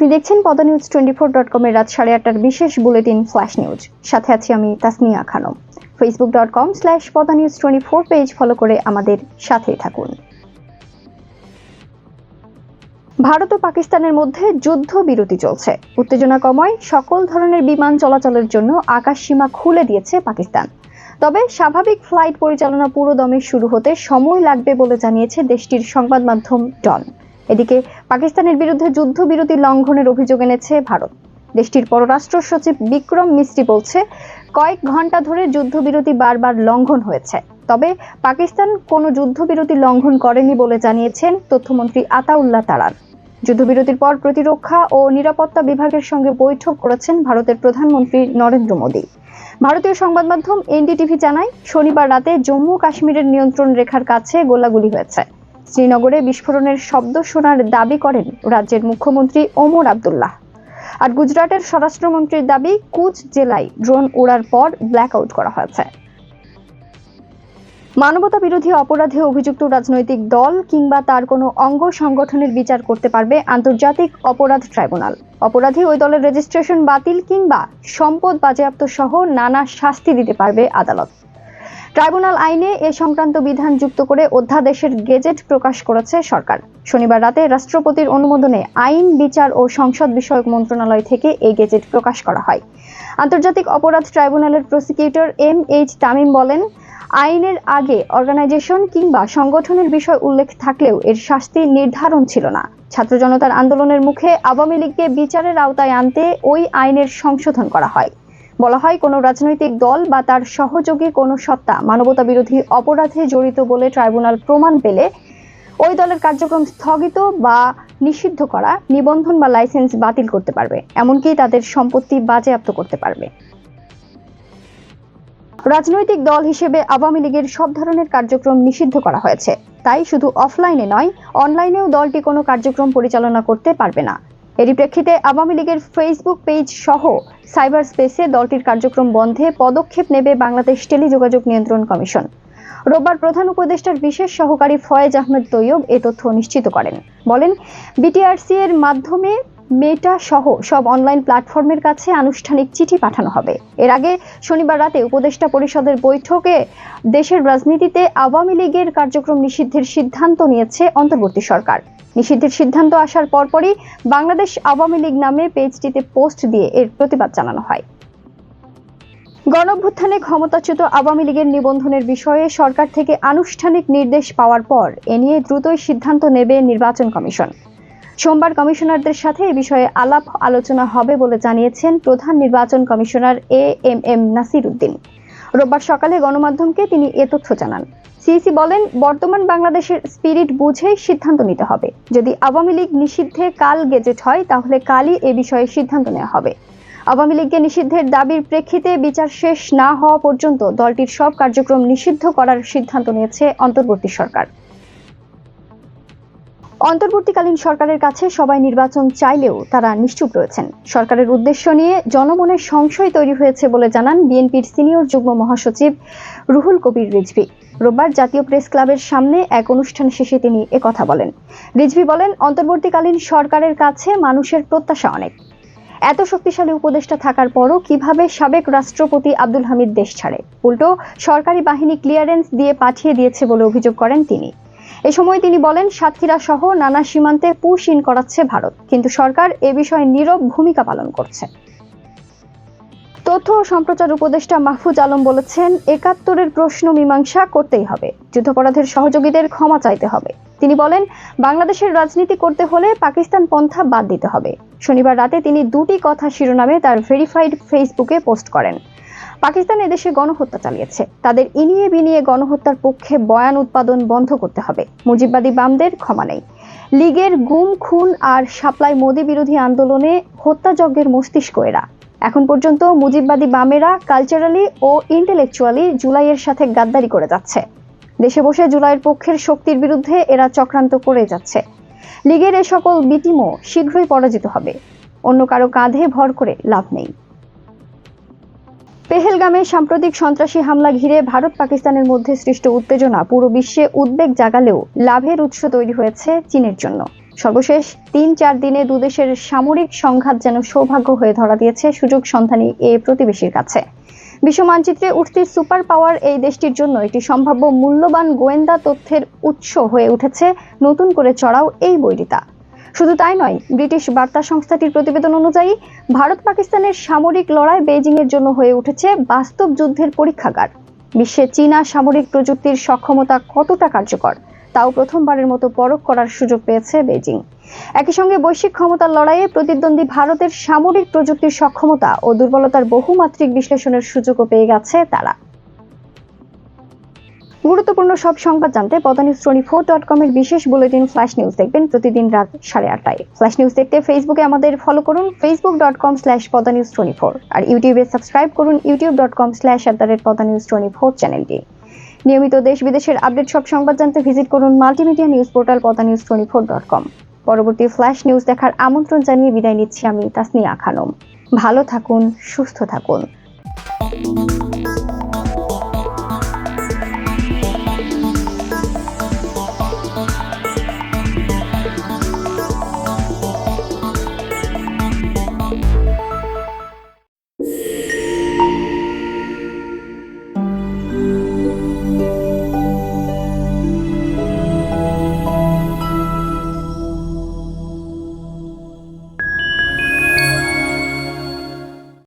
আপনি দেখছেন পদা নিউজ টোয়েন্টি ফোর ডট কমের রাত সাড়ে আটটার বিশেষ বুলেটিন ফ্ল্যাশ নিউজ। সাথে আছি আমি Tasnia Khanam. Facebook dot com slash Poda news twenty four page follow করে আমাদের সাথেই থাকুন। ভারত ও পাকিস্তানের মধ্যে যুদ্ধ বিরতি চলছে। উত্তেজনা কমায় সকল ধরনের বিমান চলাচলের জন্য আকাশ সীমা খুলে দিয়েছে পাকিস্তান। তবে স্বাভাবিক ফ্লাইট পরিচালনা পুরো দমে শুরু হতে সময় লাগবে বলে জানিয়েছে দেশটির সংবাদ মাধ্যম ডন। এদিকে পাকিস্তানের বিরুদ্ধে যুদ্ধবিরতি লঙ্ঘনের অভিযোগ এনেছে ভারত। দেশটির পররাষ্ট্র সচিব বিক্রম মিস্ত্রি বলছে, কয়েক ঘণ্টা ধরে যুদ্ধবিরতি বারবার লঙ্ঘন হয়েছে। তবে পাকিস্তান কোনো যুদ্ধবিরতি লঙ্ঘন করেনি বলে জানিয়েছেন তথ্যমন্ত্রী আতাউল্লাহ তারার যুদ্ধবিরতির পর প্রতিরক্ষা ও নিরাপত্তা বিভাগের সঙ্গে বৈঠক করেছেন ভারতের প্রধানমন্ত্রী নরেন্দ্র মোদী। ভারতীয় সংবাদ মাধ্যম এনডিটিভি জানায়, শনিবার রাতে জম্মু কাশ্মীরের নিয়ন্ত্রণ রেখার কাছে গোলাগুলি হয়েছে। শ্রীনগরে বিস্ফোরণের শব্দ শোনার দাবি করেন রাজ্যের মুখ্যমন্ত্রী ওমর আবদুল্লাহ। আর গুজরাটের স্বরাষ্ট্রমন্ত্রীর দাবি, কুচ জেলায় ড্রোন ওড়ার পর ব্ল্যাক আউট করা হয়েছে। মানবতা বিরোধী অপরাধে অভিযুক্ত রাজনৈতিক দল কিংবা তার কোনো অঙ্গ সংগঠনের বিচার করতে পারবে আন্তর্জাতিক অপরাধ ট্রাইব্যুনাল। অপরাধী ওই দলের রেজিস্ট্রেশন বাতিল কিংবা সম্পদ বাজেয়াপ্ত সহ নানা শাস্তি দিতে পারবে আদালত। ট্রাইব্যুনাল আইনে এ সংক্রান্ত বিধান যুক্ত করে অধ্যাদেশের গেজেট প্রকাশ করেছে সরকার। শনিবার রাতে রাষ্ট্রপতির অনুমোদনে আইন, বিচার ও সংসদ বিষয়ক মন্ত্রণালয় থেকে এই গেজেট প্রকাশ করা হয়। আন্তর্জাতিক অপরাধ ট্রাইব্যুনালের প্রসিকিউটর এম এইচ তামিম বলেন, আইনের আগে অর্গানাইজেশন কিংবা সংগঠনের বিষয় উল্লেখ থাকলেও এর শাস্তি নির্ধারণ ছিল না। ছাত্র জনতার আন্দোলনের মুখে আওয়ামী লীগকে বিচারের আওতায় আনতে ওই আইনের সংশোধন করা হয়। বলা হয়, কোনো রাজনৈতিক দল বা তার সহযোগী কোনো সত্তা মানবতা বিরোধী অপরাধে জড়িত বলে ট্রাইব্যুনাল প্রমাণ পেলে ওই দলের কার্যক্রম স্থগিত বা নিষিদ্ধ করা, নিবন্ধন বা লাইসেন্স বাতিল করতে পারবে। এমনকি তাদের সম্পত্তি বাজেয়াপ্ত করতে পারবে। রাজনৈতিক দল হিসেবে আওয়ামী লীগের সব ধরনের কার্যক্রম নিষিদ্ধ করা হয়েছে। তাই শুধু অফলাইনে নয়, অনলাইনেও দলটি কোনো কার্যক্রম পরিচালনা করতে পারবে না। এরই প্রেক্ষিতে আওয়ামী লীগের ফেসবুক পেজ সহ সাইবার স্পেসে দলটির কার্যক্রম বন্ধে পদক্ষেপ নেবে বাংলাদেশ টেলিযোগাযোগ নিয়ন্ত্রণ কমিশন। রোববার প্রধান উপদেষ্টার বিশেষ সহকারী ফয়েজ আহমেদ তৈয়ব এ তথ্য নিশ্চিত করেন। বলেন বিটিআরসি এর মাধ্যমে মেটা সহ সব অনলাইন প্ল্যাটফর্মের কাছে আনুষ্ঠানিক চিঠি পাঠানো হবে। এর আগে শনিবার রাতে উপদেষ্টা পরিষদের বৈঠকে দেশের রাজনীতিতে আওয়ামী লীগের কার্যক্রম নিষিদ্ধের সিদ্ধান্ত নিয়েছে অন্তর্বর্তী সরকার। নিষিদ্ধের সিদ্ধান্ত আসার পরপরই বাংলাদেশ আওয়ামী লীগ নামে পেজটিতে পোস্ট দিয়ে এর প্রতিবাদ জানানো হয়। গণঅভ্যুত্থানে ক্ষমতাচ্যুত আওয়ামী লীগের নিবন্ধনের বিষয়ে সরকার থেকে আনুষ্ঠানিক নির্দেশ পাওয়ার পর এ নিয়ে দ্রুতই সিদ্ধান্ত নেবে নির্বাচন কমিশন। সোমবার কমিশনারদের সাথে এ বিষয়ে আলাপ আলোচনা হবে বলে জানিয়েছেন প্রধান নির্বাচন commissioner A M M Nasir Uddin. রোববার সকালে গণমাধ্যমকে তিনি এ তথ্য জানান। সিইসি বলেন, বর্তমান বাংলাদেশের স্পিরিট বুঝেই সিদ্ধান্ত নিতে হবে। যদি আওয়ামী লীগ নিষিদ্ধে কাল গেজেট হয়, তাহলে কালই এ বিষয়ে সিদ্ধান্ত নেওয়া হবে। আওয়ামী লীগকে নিষিদ্ধের দাবির প্রেক্ষিতে বিচার শেষ না হওয়া পর্যন্ত দলটির সব কার্যক্রম নিষিদ্ধ করার সিদ্ধান্ত নিয়েছে অন্তর্বর্তী সরকার। অন্তর্বর্তীকালীন সরকারের কাছে সবাই নির্বাচন চাইলেও তারা নিশ্চুপ রয়েছেন। সরকারের উদ্দেশ্য নিয়ে জনমনের সংশয় তৈরি হয়েছে বলে জানান বিএনপির সিনিয়র যুগ্ম মহাসচিব রুহুল কবির রিজভি। রোববার জাতীয় প্রেস ক্লাবের সামনে এক অনুষ্ঠান শেষে তিনি কথা বলেন। রিজভি বলেন, অন্তর্বর্তীকালীন সরকারের কাছে মানুষের প্রত্যাশা অনেক। এত শক্তিশালী উপদেষ্টা থাকার পরও কীভাবে সাবেক রাষ্ট্রপতি আব্দুল হামিদ দেশ ছাড়ে? উল্টো, সরকারি বাহিনী ক্লিয়ারেন্স দিয়ে পাঠিয়ে দিয়েছে বলে অভিযোগ করেন তিনি। এ সময় তিনি বলেন, সাতক্ষীরা সহ নানা সীমান্তে পুশ ইন করাচ্ছে ভারত, কিন্তু সরকার এ বিষয়ে নীরব ভূমিকা পালন করছে। তথ্য ও সম্প্রচার উপদেষ্টা মাহফুজ আলম বলেছেন, একাত্তরের প্রশ্ন মীমাংসা করতেই হবে, যুদ্ধাপরাধের সহযোগীদের ক্ষমা চাইতে হবে। তিনি বলেন, বাংলাদেশের রাজনীতি করতে হলে পাকিস্তান পন্থা বাদ দিতে হবে। শনিবার রাতে তিনি দুটি কথা শিরোনামে তার ভেরিফাইড ফেসবুকে পোস্ট করেন। পাকিস্তান এদেশে গণহত্যা চালিয়েছে। তাদের ইনিয়ে বিনিয়ে গণহত্যার পক্ষে বয়ান উৎপাদন বন্ধ করতে হবে। মুজিববাদী বামদের ক্ষমা নেই। লীগের গুম, খুন আর সাপ্লাই মোদী বিরোধী আন্দোলনে হত্যাযজ্ঞের মস্তিষ্ক এরা। এখন পর্যন্ত মুজিববাদী বামেরা কালচারালি ও ইন্টেলেকচুয়ালি জুলাইয়ের সাথে গাদ্দারি করে যাচ্ছে। দেশে বসে জুলাইয়ের পক্ষের শক্তির বিরুদ্ধে এরা চক্রান্ত করে যাচ্ছে। লীগের এ সকল বিটিমও শীঘ্রই পরাজিত হবে। অন্য কারও কাঁধে ভর করে লাভ নেই। পেহেলগামে সাম্প্রতিক সন্ত্রাসী হামলা ঘিরে ভারত পাকিস্তানের মধ্যে সৃষ্ট উত্তেজনা পুরো বিশ্বে উদ্বেগ জাগালেও লাভের উৎস তৈরি হয়েছে চীনের জন্য। সর্বশেষ তিন চার দিনে দুদেশের সামরিক সংঘাত যেন সৌভাগ্য হয়ে ধরা দিয়েছে সুযোগ সন্ধানী এ প্রতিবেশীর কাছে। বিশ্ব মানচিত্রে উঠতি সুপার পাওয়ার এই দেশটির জন্য একটি সম্ভাব্য মূল্যবান গোয়েন্দা তথ্যের উৎস হয়ে উঠেছে। নতুন করে চড়াও এই বৈরিতা। শুধু তাই নয়, ব্রিটিশ বার্তা সংস্থাটির প্রতিবেদন অনুযায়ী, ভারত পাকিস্তানের সামরিক লড়াই বেজিং এর জন্য হয়ে উঠেছে বাস্তব যুদ্ধের পরীক্ষাগার। বিশ্বে চীনা সামরিক প্রযুক্তির সক্ষমতা কতটা কার্যকর, তাও প্রথমবারের মতো পরখ করার সুযোগ পেয়েছে বেজিং একই সঙ্গে বৈশ্বিক ক্ষমতার লড়াইয়ে প্রতিদ্বন্দ্বী ভারতের সামরিক প্রযুক্তির সক্ষমতা ও দুর্বলতার বহুমাত্রিক বিশ্লেষণের সুযোগও পেয়ে গেছে তারা। গুরুত্বপূর্ণ সব সংবাদ জানতে পদা নিউজ টোয়েন্টি ফোর ডট কমের বিশেষ বুলেটিন ফ্ল্যাশ নিউজ দেখবেন প্রতিদিন রাত সাড়ে আটটায়। ফ্ল্যাশ নিউজ দেখতে ফেসবুকে আমাদের ফলো করুন Facebook dot com slash Poda news twenty four আর ইউটিউবে সাবস্ক্রাইব করুন YouTube dot com slash at the rate Poda news twenty four চ্যানেলটি নিয়মিত দেশ বিদেশের আপডেট সব সংবাদ জানতে ভিজিট করুন multimedia news portal Poda news twenty four dot com পরবর্তী ফ্ল্যাশ নিউজ দেখার আমন্ত্রণ জানিয়ে বিদায় নিচ্ছি আমি তাসনিয়া খানম ভালো থাকুন, সুস্থ থাকুন।